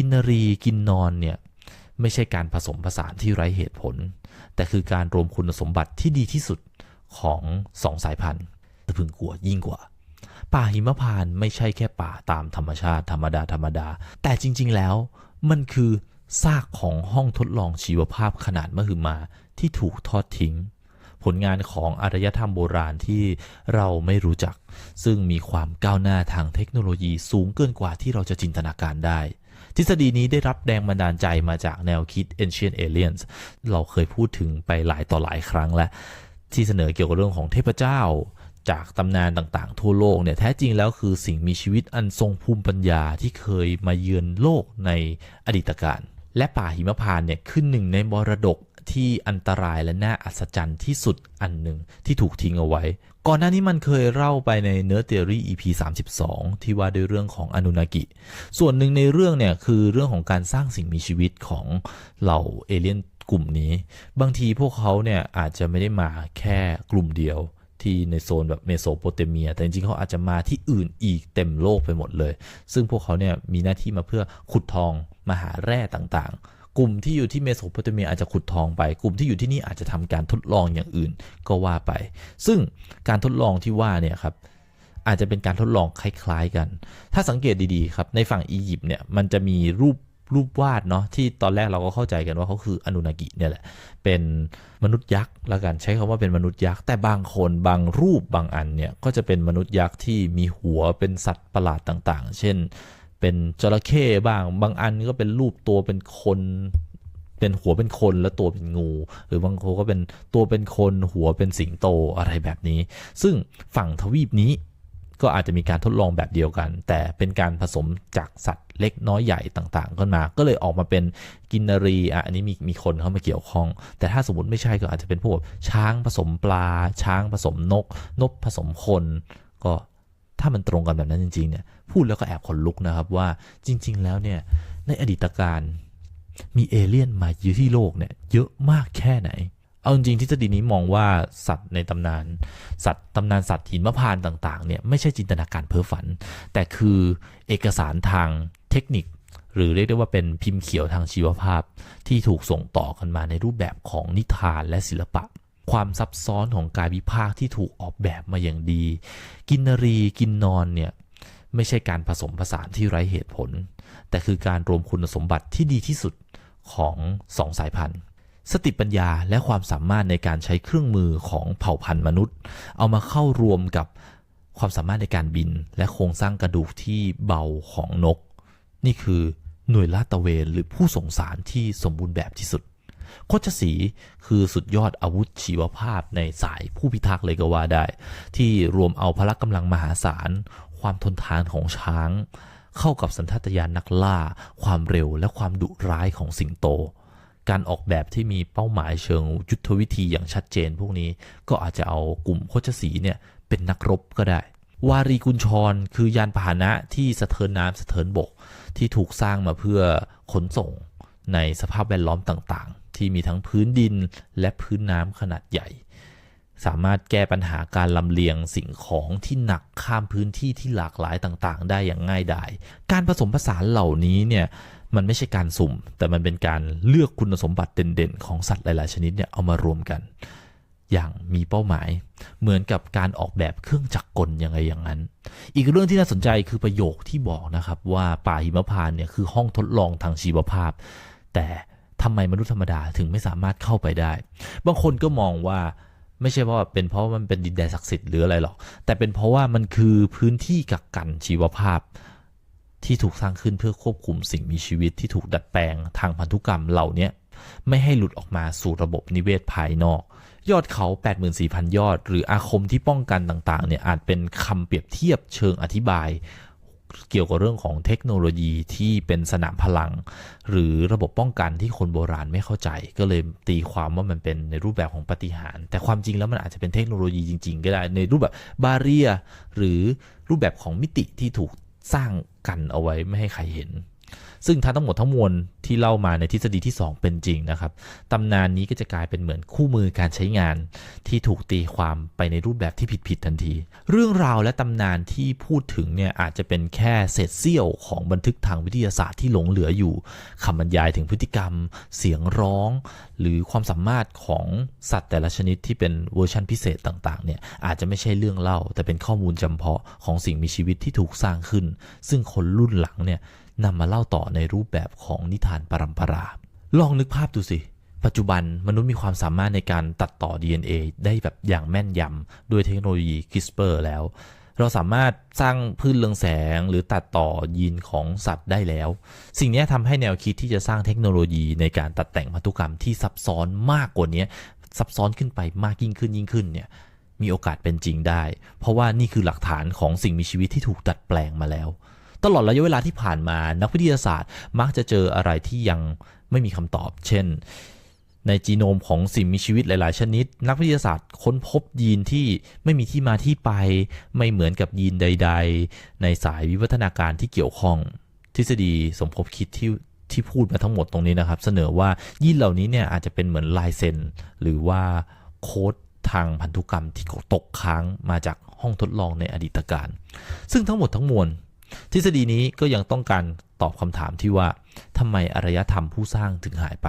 กินนรีกินนอนเนี่ยไม่ใช่การผสมผสานที่ไร้เหตุผล แต่คือการรวมคุณสมบัติที่ดีที่สุดของสองสายพันธุ์ต่พึงกลัวยิ่งกว่า ป่าหิมพานต์ไม่ใช่แค่ป่าตามธรรมชาติธรรมดาธรรมดา แต่จริง ๆ แล้วมันคือซากของห้องทดลองชีวภาพขนาดมหึมาที่ถูกทอดทิ้ง ผลงานของอารยธรรมโบราณที่เราไม่รู้จัก ซึ่งมีความก้าวหน้าทางเทคโนโลยีสูงเกินกว่าที่เราจะจินตนาการได้ ทฤษฎีนี้ได้รับแรงบันดาลใจมาจากแนวคิด Ancient Aliens เราเคยพูดถึงไปหลายต่อหลายครั้งแล้วที่เสนอเกี่ยวกับเรื่องของเทพเจ้า จากตำนานต่างๆ ทั่วโลกเนี่ยแท้จริงแล้วคือสิ่งมีชีวิตอันทรงภูมิปัญญาที่เคยมาเยือนโลกในอดีตการและป่าหิมพานเนี่ยขึ้นหนึ่งในมรดกที่อันตรายและน่าอัศจรรย์ที่สุดอันหนึ่งที่ถูกทิ้งเอาไว้ ก่อนหน้านี้มันเคยเล่าไปในเนื้อเทอรี่ EP 32 ที่ว่าด้วยเรื่องของอนุนากิ ส่วนหนึ่งในเรื่องเนี่ยคือเรื่องของการสร้างสิ่งมีชีวิตของเหล่าเอเลี่ยนกลุ่มนี้ บางทีพวกเขาเนี่ยอาจจะไม่ได้มาแค่กลุ่มเดียวที่ในโซนแบบเมโสโปเตเมีย แต่จริงๆเขาอาจจะมาที่อื่นอีกเต็มโลกไปหมดเลย ซึ่งพวกเขาเนี่ยมีหน้าที่มาเพื่อขุดทองมาหาแร่ต่างๆ กลุ่มที่อยู่ที่เมโสโปเตเมียอาจจะขุดทองไป กลุ่มที่อยู่ที่นี่อาจจะทำการทดลองอย่างอื่นก็ว่าไป ซึ่งการทดลองที่ว่าเนี่ยครับอาจจะเป็นการทดลองคล้าย ๆกัน ถ้าสังเกตดีๆครับในฝั่งอียิปต์เนี่ยมันจะมีรูปรูปวาดเนาะที่ตอนแรกเราก็เข้าใจกันว่าเขาคืออนุนากิเนี่ยแหละเป็นมนุษย์ยักษ์ล้วกันใช้คำว่าเป็นมนุษย์ยักษ์แต่บางคนบางรูปบางอันเนี่ยก็จะเป็นมนุษย์ยักษ์ที่มีหัวเป็นสัตว์ประหลาดต่างๆ เช่น เป็นจระเข้บ้าง บางอันก็เป็นรูปตัวเป็นคนเป็นหัวเป็นคนแล้วตัวเป็นงู หรือบางคนก็เป็นตัวเป็นคนหัวเป็นสิงโตอะไรแบบนี้ ซึ่งฝั่งทวีปนี้ก็อาจจะมีการทดลองแบบเดียวกัน แต่เป็นการผสมจากสัตว์เล็กน้อยใหญ่ต่างๆกันมา ก็เลยออกมาเป็นกินนรีอะอันนี้มีมีคนเข้ามาเกี่ยวข้อง แต่ถ้าสมมติไม่ใช่ก็อาจจะเป็นพวกช้างผสมปลา ช้างผสมนก นกผสมคนก็ ถ้ามันตรงกันแบบนั้นจริงๆเนี่ยพูดแล้วก็แอบขนลุกนะครับว่าจริง ๆ แล้วเนี่ยในอดีตการมีเอเลี่ยนมาอยู่ที่โลกเนี่ยเยอะมากแค่ไหน เอาจริงๆทฤษฎีนี้มองว่าสัตว์ในตำนาน สัตว์ตำนานสัตว์หินมะพร้านต่างๆเนี่ยไม่ใช่จินตนาการเพ้อฝัน แต่คือเอกสารทางเทคนิค หรือเรียกได้ว่าเป็นพิมพ์เขียวทางชีวภาพ ที่ถูกส่งต่อกันมาในรูปแบบของนิทานและศิลปะ ความซับซ้อนของกายวิภาคที่ถูกออกแบบมาอย่างดี กินนรีกินนอนเนี่ยไม่ใช่การผสมผสานที่ไร้เหตุผล แต่คือการรวมคุณสมบัติที่ดีที่สุดของสองสายพันธุ์ สติปัญญาและความสามารถในการใช้เครื่องมือของเผ่าพันธุ์มนุษย์ เอามาเข้ารวมกับความสามารถในการบิน และโครงสร้างกระดูกที่เบาของนก นี่คือหน่วยลาดตะเวนหรือผู้ส่งสารที่สมบูรณ์แบบที่สุด โคชสีคือสุดยอดอาวุธชีวภาพในสายผู้พิทักษ์เลยก็ว่าได้ ที่รวมเอาพละกำลังมหาศาล ความทนทานของช้าง เข้ากับสัญชาตญาณนักล่า ความเร็วและความดุร้ายของสิงโต การออกแบบที่มีเป้าหมายเชิงยุทธวิธีอย่างชัดเจนพวกนี้ก็อาจจะเอากลุ่มโคชสีเนี่ยเป็นนักรบก็ได้วารีกุญชรคือยานพาหนะที่สะเทินน้ำสะเทินบกที่ถูกสร้างมาเพื่อขนส่งในสภาพแวดล้อมต่าง ที่มีทั้งพื้นดินและพื้นน้ำขนาดใหญ่ สามารถแก้ปัญหาการลำเลียงสิ่งของที่หนักข้ามพื้นที่ที่หลากหลายต่างๆ ได้อย่างง่ายดาย การผสมผสานเหล่านี้เนี่ยมันไม่ใช่การสุ่ม แต่มันเป็นการเลือกคุณสมบัติเด่นๆ ของสัตว์หลาย ๆ ชนิดเนี่ยเอามารวมกัน อย่างมีเป้าหมาย เหมือนกับการออกแบบเครื่องจักรกลยังไงอย่างนั้น อีกเรื่องที่น่าสนใจคือประโยคที่บอกนะครับว่าป่าหิมพานเนี่ยคือห้องทดลองทางชีวภาพ แต่ ทำไมมนุษย์ธรรมดาถึงไม่สามารถเข้าไปได้ บางคนก็มองว่าไม่ใช่เพราะเป็นเพราะมันเป็นดินแดนศักดิ์สิทธิ์หรืออะไรหรอก แต่เป็นเพราะว่ามันคือพื้นที่กักกันชีวภาพ ที่ถูกสร้างขึ้นเพื่อควบคุมสิ่งมีชีวิตที่ถูกดัดแปลงทางพันธุกรรมเหล่านี้ไม่ให้หลุดออกมาสู่ระบบนิเวศภายนอก ยอดเขา 84,000 ยอด หรืออาคมที่ป้องกันต่างๆเนี่ยอาจเป็นคำเปรียบเทียบเชิงอธิบาย เกี่ยวกับเรื่องของเทคโนโลยีที่เป็นสนามพลัง หรือระบบป้องกันที่คนโบราณไม่เข้าใจ ก็เลยตีความว่ามันเป็นในรูปแบบของปฏิหาร แต่ความจริงแล้วมันอาจจะเป็นเทคโนโลยีจริง ๆ ก็ได้ในรูปแบบบาเรียหรือรูปแบบของมิติที่ถูกสร้างกันเอาไว้ไม่ให้ใครเห็น ซึ่งถ้าทั้งหมดทั้งมวลที่เล่ามาในทฤษฎีที่ 2 เป็นจริงนะครับตำนานนี้ก็จะกลายเป็นเหมือนคู่มือการใช้งาน ที่ถูกตีความไปในรูปแบบที่ผิดๆทันที เรื่องราวและตำนานที่พูดถึงเนี่ยอาจจะเป็นแค่เศษเสี้ยวของบันทึกทางวิทยาศาสตร์ที่หลงเหลืออยู่คำบรรยายถึงพฤติกรรม เสียงร้อง หรือความสามารถของสัตว์แต่ละชนิดที่เป็นเวอร์ชันพิเศษต่างๆเนี่ยอาจจะไม่ใช่เรื่องเล่า แต่เป็นข้อมูลจำเพาะของสิ่งมีชีวิตที่ถูกสร้างขึ้น ซึ่งคนรุ่นหลังเนี่ย นำมาเล่าต่อในรูปแบบของนิทานปรัมปรา ลองนึกภาพดูสิ ปัจจุบันมนุษย์มีความสามารถในการตัดต่อ DNA ได้แบบอย่างแม่นยำด้วยเทคโนโลยี CRISPR แล้ว เราสามารถสร้างพืชเรืองแสงหรือตัดต่อยีนของสัตว์ได้แล้ว สิ่งนี้ทำให้แนวคิดที่จะสร้างเทคโนโลยีในการตัดแต่งพันธุกรรมที่ซับซ้อนมากกว่านี้ซับซ้อนขึ้นไปมากยิ่งขึ้นยิ่งขึ้นเนี่ยมีโอกาสเป็นจริงได้ เพราะว่านี่คือหลักฐานของสิ่งมีชีวิตที่ถูกดัดแปลงมาแล้ว ตลอดระยะเวลาที่ผ่านมานักวิทยาศาสตร์ มักจะเจออะไรที่ยังไม่มีคำตอบ เช่น ในจีโนมของสิ่งมีชีวิตหลาย ๆ ชนิด นักวิทยาศาสตร์ค้นพบยีนที่ไม่มีที่มาที่ไป ไม่เหมือนกับยีนใด ๆ ในสายวิวัฒนาการที่เกี่ยวข้อง ทฤษฎีสมคบคิดที่ที่พูดมาทั้งหมดตรงนี้นะครับ เสนอว่ายีนเหล่านี้เนี่ยอาจจะเป็นเหมือนลายเซ็นหรือว่าโค้ดทางพันธุกรรมที่ตกค้างมาจากห้องทดลองในอดีตการ ซึ่งทั้งหมดทั้งมวล ทฤษฎีนี้ก็ยังต้องการตอบคำถามที่ว่าทำไมอารยธรรมผู้สร้างถึงหายไป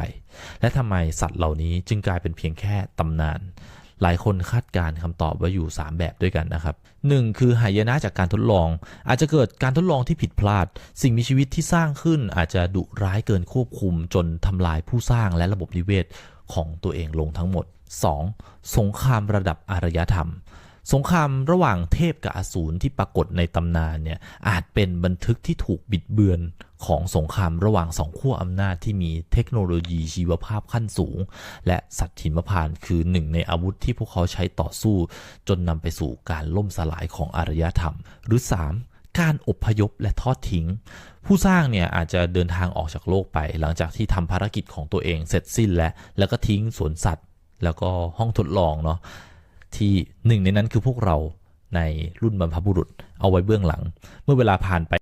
และทำไมสัตว์เหล่านี้จึงกลายเป็นเพียงแค่ตำนาน หลายคนคาดการคำตอบไว้อยู่ 3 แบบด้วยกันนะครับ 1. คือหายนะจากการทดลอง อาจจะเกิดการทดลองที่ผิดพลาด สิ่งมีชีวิตที่สร้างขึ้นอาจจะดุร้ายเกินควบคุม จนทำลายผู้สร้างและระบบนิเวศของตัวเองลงทั้งหมด 2. สงครามระดับอารยธรรม สงครามระหว่างเทพกับอสูรที่ปรากฏในตำนานเนี่ยอาจเป็นบันทึกที่ถูกบิดเบือนของสงครามระหว่างสองขั้วอำนาจที่มีเทคโนโลยีชีวภาพขั้นสูง และสัตว์หิมพานคือหนึ่งในอาวุธที่พวกเขาใช้ต่อสู้ จนนำไปสู่การล่มสลายของอารยธรรม หรือ 3. การอบพยพและทอดทิ้ง ผู้สร้างเนี่ยอาจจะเดินทางออกจากโลกไปหลังจากที่ทำภารกิจของตัวเองเสร็จสิ้นแล้วแล้วก็ทิ้งสวนสัตว์ แล้วก็ห้องทดลองเนาะ ที่หนึ่งในนั้นคือพวกเราในรุ่นบรรพบุรุษเอาไว้เบื้องหลัง เมื่อเวลาผ่านไป